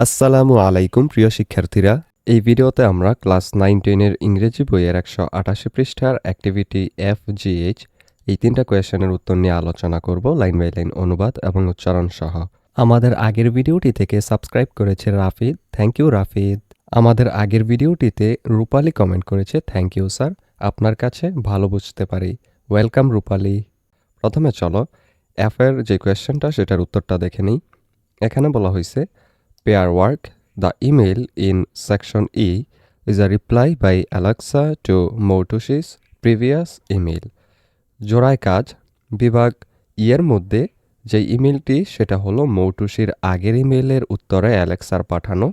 আসসালামু আলাইকুম, প্রিয় শিক্ষার্থীরা। এই ভিডিওতে আমরা ক্লাস নাইন টেনের ইংরেজি বইয়ের একশো আটাশি পৃষ্ঠার অ্যাক্টিভিটি এফ জিএইচ এই তিনটা কোয়েশনের উত্তর নিয়ে আলোচনা করব লাইন বাই লাইন অনুবাদ এবং উচ্চারণ সহ। আমাদের আগের ভিডিওটি থেকে সাবস্ক্রাইব করেছে রাফিদ। Thank you Rafid. আমাদের আগের ভিডিওটিতে রূপালী কমেন্ট করেছে থ্যাংক ইউ স্যার আপনার কাছে ভালো বুঝতে পারি। ওয়েলকাম রূপালী। প্রথমে চলো এফের যে কোয়েশ্চেনটা, সেটার উত্তরটা দেখে নিই। এখানে বলা হয়েছে pair work, the email in section E is a reply by Alexa to Motoshi's previous email. জোড়ায় কাজ বিভাগ ইয়ের মধ্যে যে ইমেলটি সেটা হলো মৌটুসির আগের ইমেলের উত্তরে অ্যালেক্সার পাঠানো।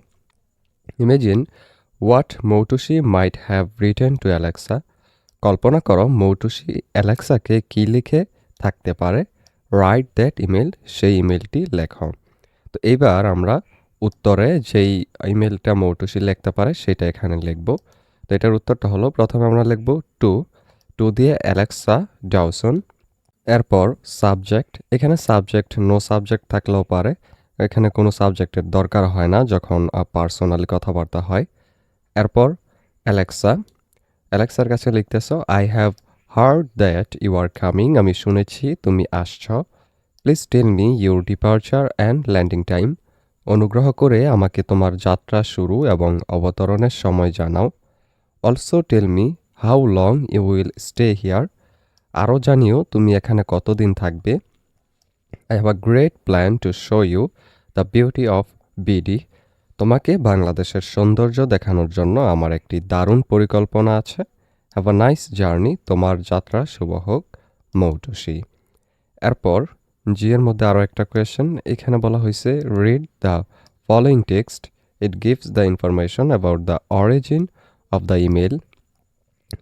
Imagine what Moutushi might have written to Alexa কল্পনা করো মৌটুসি অ্যালেক্সাকে কী লিখে থাকতে পারে। রাইট দ্যাট ইমেল সেই ইমেলটি লেখ। তো এইবার আমরা উত্তরে যেই ইমেলটা মৌটুসি লিখতে পারে সেটা এখানে লিখব। তো এটার উত্তরটা হলো, প্রথমে আমরা লিখব টু টু দিয়ে অ্যালেক্সা ডাউসন, এরপর সাবজেক্ট, এখানে সাবজেক্ট নো সাবজেক্ট থাকলেও পারে, এখানে কোনো সাবজেক্টের দরকার হয় না যখন পার্সোনালি কথাবার্তা হয়। এরপর অ্যালেক্সা, অ্যালেক্সার কাছে লিখতেছ I have heard that you are coming আমি শুনেছি, তুমি আসছ please tell me your departure and landing time অনুগ্রহ করে আমাকে তোমার যাত্রা শুরু এবং অবতরণের সময় জানাও। Also tell me how long you will stay here আরও জানিও তুমি এখানে কতদিন থাকবে। I have a great plan to show you the beauty of BD তোমাকে বাংলাদেশের সৌন্দর্য দেখানোর জন্য আমার একটি দারুণ পরিকল্পনা আছে। হ্যাভ আ নাইস জার্নি তোমার যাত্রা শুভ হোক। মৌটুসি। এরপর জি, এর মধ্যে আরও একটা কোয়েশ্চেন এখানে বলা হয়েছে read the following text it gives the information about the origin of the email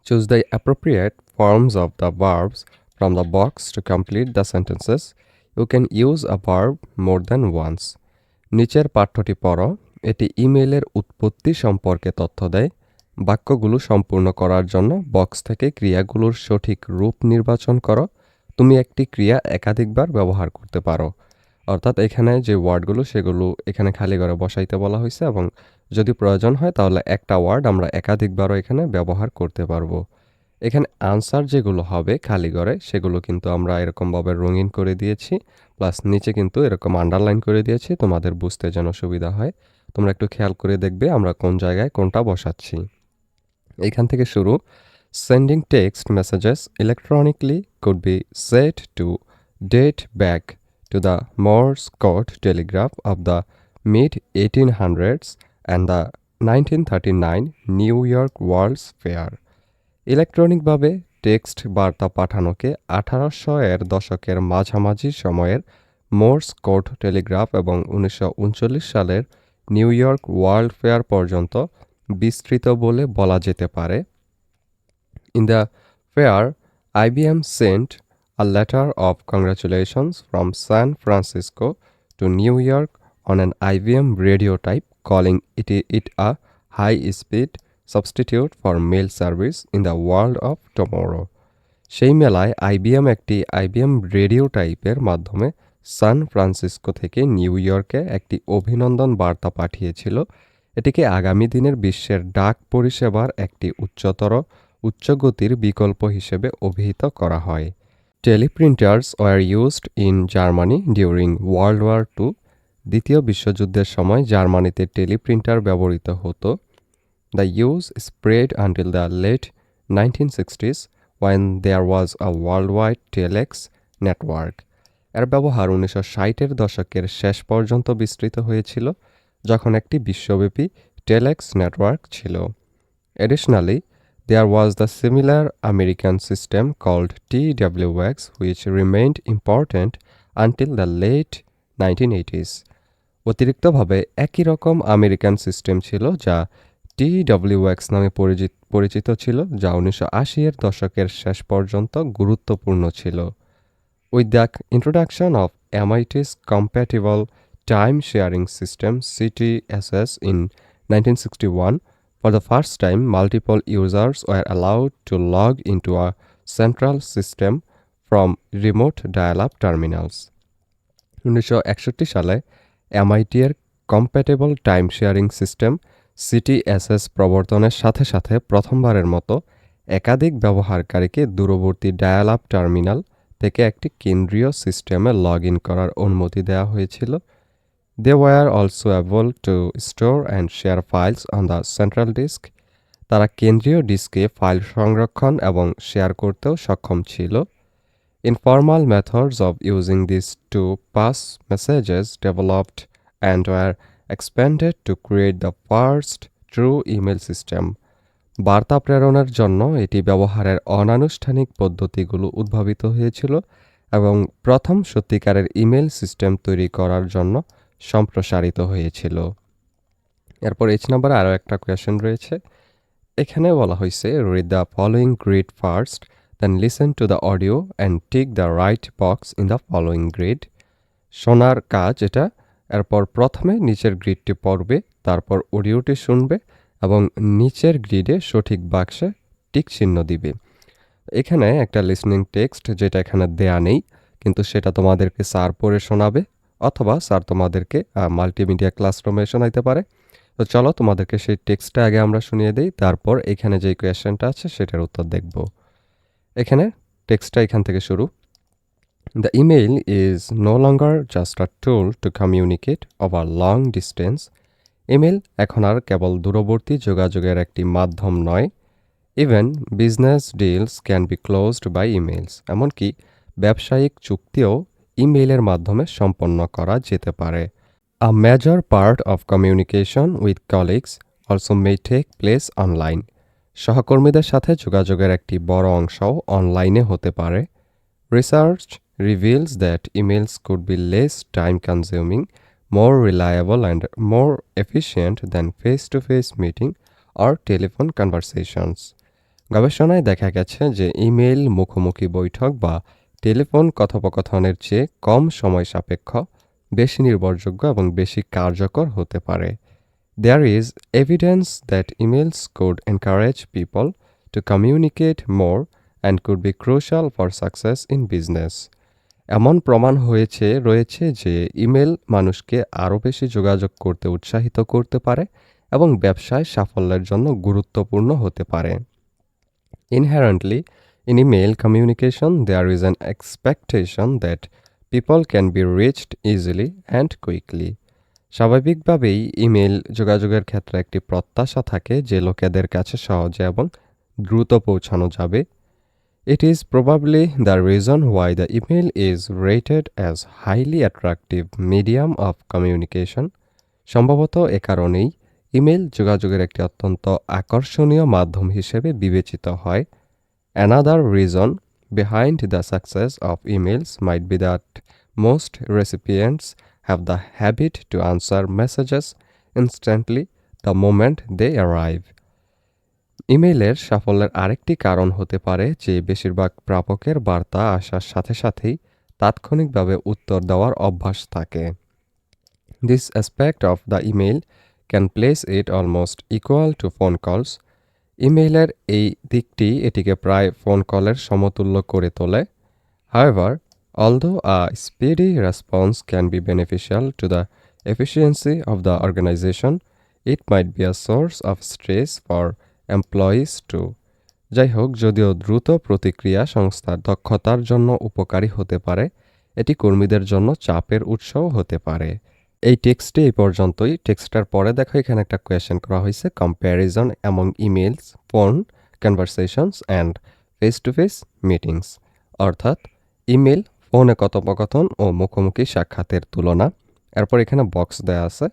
choose the appropriate forms of the verbs from the box to complete the sentences you can use a verb more than once নিচের পাঠ্যটি পড়ো, এটি ইমেলের উৎপত্তি সম্পর্কে তথ্য দেয়, বাক্যগুলো সম্পূর্ণ করার জন্য বক্স থেকে ক্রিয়াগুলোর সঠিক রূপ নির্বাচন করো তুমি একটি ক্রিয়া একাধিকবার ব্যবহার করতে পারো। অর্থাৎ এখানে যে ওয়ার্ডগুলো, সেগুলো এখানে খালি ঘরে বসাইতে বলা হয়েছে এবং যদি প্রয়োজন হয় তাহলে একটা ওয়ার্ড আমরা একাধিকবারও এখানে ব্যবহার করতে পারব। এখানে আনসার যেগুলো হবে খালি ঘরে, সেগুলো কিন্তু আমরা এরকমভাবে রঙিন করে দিয়েছি, প্লাস নিচে কিন্তু এরকম আন্ডারলাইন করে দিয়েছি, তোমাদের বুঝতে যেন সুবিধা হয়। তোমরা একটু খেয়াল করে দেখবে আমরা কোন জায়গায় কোনটা বসাচ্ছি। এখান থেকে শুরু। Sending text messages electronically could be said to date back to the Morse code telegraph of the mid 1800s and the 1939 New York World's Fair. ইলেকট্রনিকভাবে টেক্সট বার্তা পাঠানোকে আঠারোশো এর দশকের মাঝামাঝি সময়ের মোর্স কোড টেলিগ্রাফ এবং উনিশশো উনচল্লিশ সালের নিউ ইয়র্ক ওয়ার্ল্ড ফেয়ার পর্যন্ত বিস্তৃত বলে বলা যেতে পারে In the fair, IBM sent a letter of congratulations from San Francisco to New York on an IBM radio type, calling it, it a high speed substitute for mail service in the world of tomorrow. সেই মেলায় IBM একটি IBM radio টাইপের মাধ্যমে San Francisco থেকে new ইয়র্কে একটি অভিনন্দন বার্তা পাঠিয়েছিল এটিকে আগামী দিনের বিশ্বের ডাক পরিষেবার একটি উচ্চতর উচ্চগতির বিকল্প হিসেবে অভিহিত করা হয়। Teleprinters were used in Germany during World War two, দ্বিতীয় বিশ্বযুদ্ধের সময় জার্মানিতে টেলিপ্রিন্টার ব্যবহৃত হতো। The use spread until the late nineteen sixties when there was a world wide telex network. এর ব্যবহার উনিশশো ষাটের দশকের শেষ পর্যন্ত বিস্তৃত হয়েছিল, যখন একটি বিশ্বব্যাপী টেলেক্স নেটওয়ার্ক ছিল। Additionally There was the similar American system called TWX, which remained important until the late 1980s. অতিরিক্তভাবে একই রকম আমেরিকান সিস্টেম ছিল যা টিডব্লিউএক্স নামে পরিচিত ছিল যা উনিশশো এর দশকের শেষ পর্যন্ত গুরুত্বপূর্ণ ছিল with the introduction of MIT's compatible time sharing system CTSS in nineteen sixty one For the first time, multiple users were allowed to log into a central system from remote dial-up terminals. উনিশশো একষট্টি সালে MIT এর compatible time sharing system CTSS প্রবর্তনের সাথে সাথে প্রথমবারের মতো একাধিক ব্যবহারকারীকে দূরবর্তী ডায়াল আপ টার্মিনাল থেকে একটি কেন্দ্রীয় সিস্টেমে লগ ইন করার অনুমতি দেওয়া হয়েছিল they were also able to store and share files on the central disk তারা কেন্দ্রীয় ডিস্কে ফাইল সংরক্ষণ এবং শেয়ার করতেও সক্ষম ছিল। Informal methods of using this to pass messages developed and were expanded to create the first true email system বার্তা প্রেরণের জন্য এটি ব্যবহারের অনানুষ্ঠানিক পদ্ধতিগুলো উদ্ভাবিত হয়েছিল এবং প্রথম সত্যিকারের ইমেল সিস্টেম তৈরি করার জন্য সম্প্রসারিত হয়েছিল। এরপর এইচ নাম্বারে আরও একটা কোয়েশন রয়েছে। এখানে বলা হয়েছে read the following grid first then listen to the audio and tick the right box in the following grid শোনার কাজ এটা। এরপর প্রথমে নিচের গ্রিডটি পড়বে, তারপর অডিওটি শুনবে এবং নিচের গ্রিডে সঠিক বাক্সে টিক চিহ্ন দিবে। এখানে একটা লিসনিং টেক্সট যেটা এখানে দেয়া নেই, কিন্তু সেটা তোমাদেরকে স্যার পড়ে শোনাবে। অথবা স্যার তোমাদেরকে মাল্টিমিডিয়া ক্লাসরুমে শোনাইতে পারে। তো চলো তোমাদেরকে সেই টেক্সটটা আগে আমরা শুনিয়ে দিই, তারপর এখানে যে কোয়েশ্চেনটা আছে সেটার উত্তর দেখব। এখানে টেক্সটটা এখান থেকে শুরু। The email is no longer just a tool to communicate over long distance email এখন আর কেবল দূরবর্তী যোগাযোগের একটি মাধ্যম নয়। Even business deals can be closed by emails এমনকি ব্যবসায়িক চুক্তিও ইমেইলের মাধ্যমে সম্পন্ন করা যেতে পারে। A major part of communication with colleagues also may take place online সহকর্মীদের সাথে যোগাযোগের একটি বড় অংশও অনলাইনে হতে পারে। Research reveals that emails could be less time consuming more reliable and more efficient than face to face meeting or telephone conversations. গবেষণায় দেখা গেছে যে ইমেল মুখোমুখি বৈঠক বা টেলিফোন কথোপকথনের চেয়ে কম সময় সাপেক্ষ, বেশি নির্ভরযোগ্য এবং বেশি কার্যকর হতে পারে। There is evidence that emails could encourage people to communicate more and could be crucial for success in business এমন প্রমাণ হয়েছে, রয়েছে যে ইমেল মানুষকে আরও বেশি যোগাযোগ করতে উৎসাহিত করতে পারে এবং ব্যবসায় সাফল্যের জন্য গুরুত্বপূর্ণ হতে পারে। Inherently in email communication there is an expectation that people can be reached easily and quickly স্বাভাবিকভাবেই ইমেল যোগাযোগের ক্ষেত্রে একটি প্রত্যাশা থাকে যে লোকেদের কাছে সহজে এবং দ্রুত পৌঁছানো যাবে। It is probably the reason why the email is rated as highly attractive medium of communication. সম্ভবত এ কারণেই ইমেল যোগাযোগের একটি অত্যন্ত আকর্ষণীয় মাধ্যম হিসেবে বিবেচিত হয়। Another reason behind the success of emails might be that most recipients have the habit to answer messages instantly the moment they arrive ইমেইলের সাফল্যের আরেকটি কারণ হতে পারে যে বেশিরভাগ প্রাপকের বার্তা আসার সাথে সাথেই তাৎক্ষণিকভাবে উত্তর দেওয়ার অভ্যাস থাকে। This aspect of the email can place it almost equal to phone calls ইমেইলের এই দিকটি এটিকে প্রায় ফোন কলের সমতুল্য করে তোলে। However although a speedy response can be beneficial to the efficiency of the organisation it might be a source of stress for employees too যাই হোক যদিও দ্রুত প্রতিক্রিয়া সংস্থার দক্ষতার জন্য উপকারী হতে পারে, এটি কর্মীদের জন্য চাপের উৎসও হতে পারে। এই টেক্সটে এই পর্যন্তই। টেক্সটার পরে দেখো এখানে একটা কোয়েশ্চেন করা হয়েছে comparison among emails phone conversations and face to face meetings অর্থাৎ ইমেল ফোনে কথোপকথন ও মুখোমুখি সাক্ষাতের তুলনা। এরপর এখানে বক্স দেয়া আছে,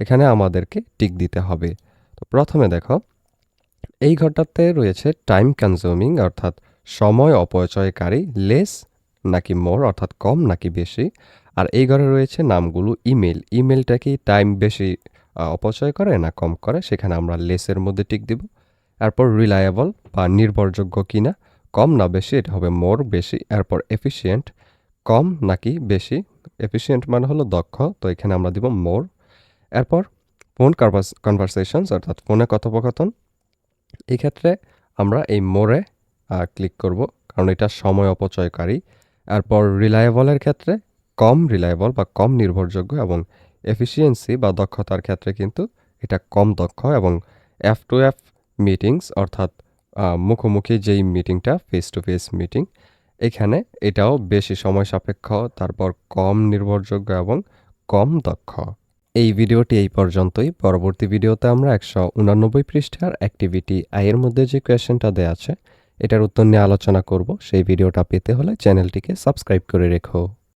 এখানে আমাদেরকে টিক দিতে হবে। তো প্রথমে দেখো, এই ঘরটাতে রয়েছে টাইম কনজিউমিং অর্থাৎ সময় অপচয়কারী লেস নাকি মোর অর্থাৎ কম নাকি বেশি। আর এই ঘরে রয়েছে নামগুলো ইমেল। ইমেলটা কি টাইম বেশি অপচয় করে না কম করে? সেখানে আমরা লেসের মধ্যে টিক দিব। এরপর রিলায়েবল বা নির্ভরযোগ্য কিনা? কম না বেশি? এটা হবে মোর বেশি। এরপর এফিসিয়েন্ট কম নাকি বেশি? এফিসিয়েন্ট মানে হলো দক্ষ, তো এখানে আমরা দিব মোর। এরপর ফোন কনভারসেশনস, অর্থাৎ ফোনে কথোপকথন। এই ক্ষেত্রে আমরা এই মোড়ে ক্লিক করব, কারণ এটা সময় অপচয়কারী। এরপর রিলায়েবলের ক্ষেত্রে কম রিলায়েবল বা কম নির্ভরযোগ্য এবং এফিসিয়েন্সি বা দক্ষতার ক্ষেত্রে কিন্তু এটা কম দক্ষ এবং এফ টু এফ মিটিংস অর্থাৎ মুখোমুখি যেই মিটিংটা ফেস টু ফেস মিটিং এখানে এটাও বেশি সময় সাপেক্ষ, তারপর কম নির্ভরযোগ্য এবং কম দক্ষ। এই ভিডিওটি এই পর্যন্তই। পরবর্তী ভিডিওতে আমরা একশো উনানব্বই পৃষ্ঠার অ্যাক্টিভিটি আয়ের মধ্যে যে কোয়েশ্চেনটা দেওয়া আছে, এটার উত্তর নিয়ে আলোচনা করব। সেই ভিডিওটা পেতে হলে চ্যানেলটিকে সাবস্ক্রাইব করে রেখো।